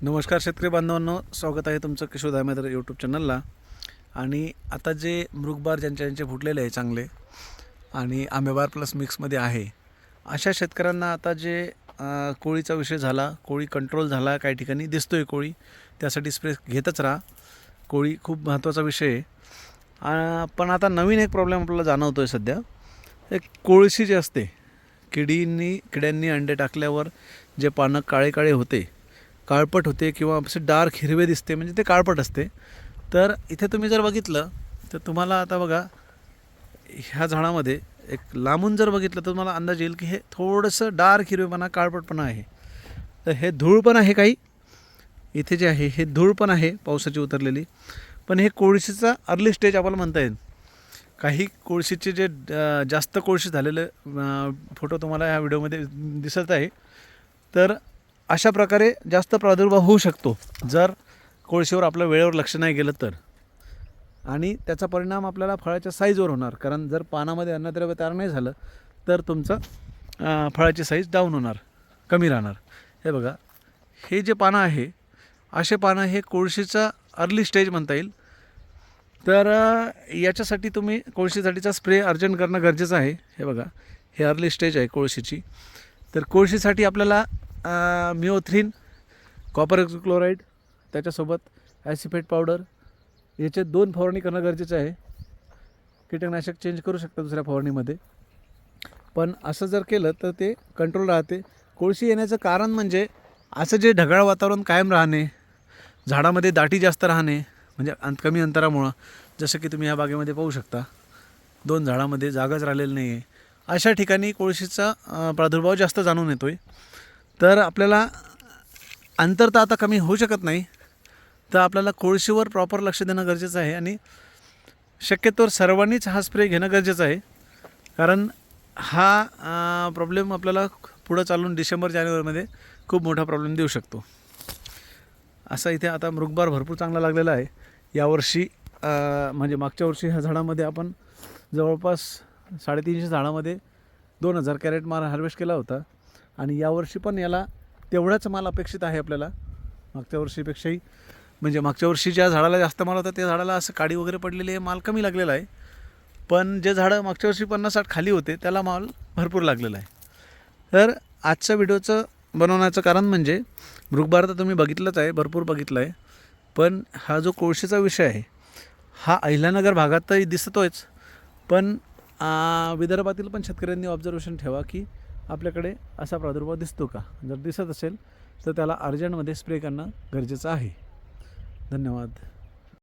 नमस्कार शेतकरी बांधवांनो स्वागत आहे तुमचं किशोर दामेदर यूट्यूब चॅनलला आणि आता जे मृगबार ज्यांच्या ज्यांचे फुटलेले आहे चांगले आणि आंबेबार प्लस मिक्समध्ये आहे अशा शेतकऱ्यांना आता जे कोळीचा विषय झाला कोळी कंट्रोल झाला काही ठिकाणी दिसतो आहे कोळी त्यासाठी स्प्रे घेतच राहा. कोळी खूप महत्त्वाचा विषय आहे. पण आता नवीन एक प्रॉब्लेम आपल्याला जाणवतो आहे सध्या. एक कोळशी जी असते किडींनी किड्यांनी अंडे टाकल्यावर जे पानं काळे काळे होते काळपट होते किंवा असे डार्क हिरवे दिसते म्हणजे ते काळपट असते. तर इथे तुम्ही जर बघितलं तर तुम्हाला आता बघा ह्या झाडामध्ये एक लांबून जर बघितलं तर तुम्हाला अंदाज येईल की हे थोडंसं डार्क हिरवेपणा काळपटपणा आहे. तर हे धूळ पण आहे काही. इथे जे आहे हे धूळ पण आहे पावसाची उतरलेली. पण हे कोळशीचा अर्ली स्टेज आपल्याला म्हणता येईल. काही कोळशीचे जे जास्त कोळशी झालेले फोटो तुम्हाला ह्या व्हिडिओमध्ये दिसत आहे. तर अशा प्रकारे जास्त प्रादुर्भाव होऊ शकतो. जर कोळशीवर आपलं वेळेवर लक्ष नाही गेलं तर. आणि त्याचा परिणाम आपल्याला फळाच्या साईजवर होणार. कारण जर पानामध्ये अन्नद्रव्य तयार नाही झालं तर तुमचं फळाची साईज डाऊन होणार. कमी राहणार. हे बघा. हे जे पानं आहे असे पानं हे कोळशीचा अर्ली स्टेज म्हणता येईल. तर याच्यासाठी तुम्ही कोळशीसाठीचा स्प्रे अर्जंट करणं गरजेचं आहे. हे बघा. हे अर्ली स्टेज आहे कोळशीची. तर कोळशीसाठी आपल्याला मिओथ्रीन कॉपर क्लोराईड त्याच्यासोबत ॲसिफेट पावडर याचे दोन फवारणी करणं गरजेचं आहे. कीटकनाशक चेंज करू शकता दुसऱ्या फवारणीमध्ये. पण असं जर केलं तर ते कंट्रोल राहते. कोळशी येण्याचं कारण म्हणजे असं जे ढगाळ वातावरण कायम राहणे झाडामध्ये दाटी जास्त राहणे म्हणजे अंत कमी अंतरामुळं जसं की तुम्ही ह्या बागेमध्ये पाहू शकता. दोन झाडामध्ये जागाच राहिलेली नाही आहे अशा ठिकाणी कोळशीचा प्रादुर्भाव जास्त जाणून येतो आहे तर आपल्याला अंतर तर आता कमी होऊ शकत नाही तर आपल्याला कोळशीवर प्रॉपर लक्ष देणं गरजेचं आहे आणि शक्यतोवर सर्वांनीच हा स्प्रे घेणं गरजेचं आहे. कारण हा प्रॉब्लेम आपल्याला पुढं चालून डिसेंबर जानेवारीमध्ये खूप मोठा प्रॉब्लेम देऊ शकतो. असा इथे आता मृगबार भरपूर चांगला लागलेला आहे. यावर्षी म्हणजे मागच्या वर्षी ह्या झाडामध्ये आपण जवळपास साडेतीनशे झाडामध्ये दोन हजार कॅरेट माल हार्वेस्ट केला होता. आणि यावर्षी पण याला तेवढाच माल अपेक्षित आहे आपल्याला. मागच्या वर्षीपेक्षाही म्हणजे मागच्या वर्षी ज्या झाडाला जास्त माल होता त्या झाडाला असं काडी वगैरे पडलेली आहे माल कमी लागलेला आहे. पण जे झाडं मागच्या वर्षी पन्नास साठ खाली होते त्याला माल भरपूर लागलेला आहे. तर आजच्या व्हिडिओचं बनवण्याचं कारण म्हणजे मृगबार तर तुम्ही बघितलंच आहे भरपूर बघितलं आहे. पण हा जो कोळशीचा विषय आहे हा अहिल्यानगर भागात भागातही दिसतोयच. पण विदर्भातील पण शेतकऱ्यांनी ऑब्झर्वेशन ठेवा की आपल्याकडे असा प्रादुर्भाव दिसतो का? जर दिसत असेल तर त्याला अर्जंटमध्ये स्प्रे करणं गरजेचं आहे. धन्यवाद.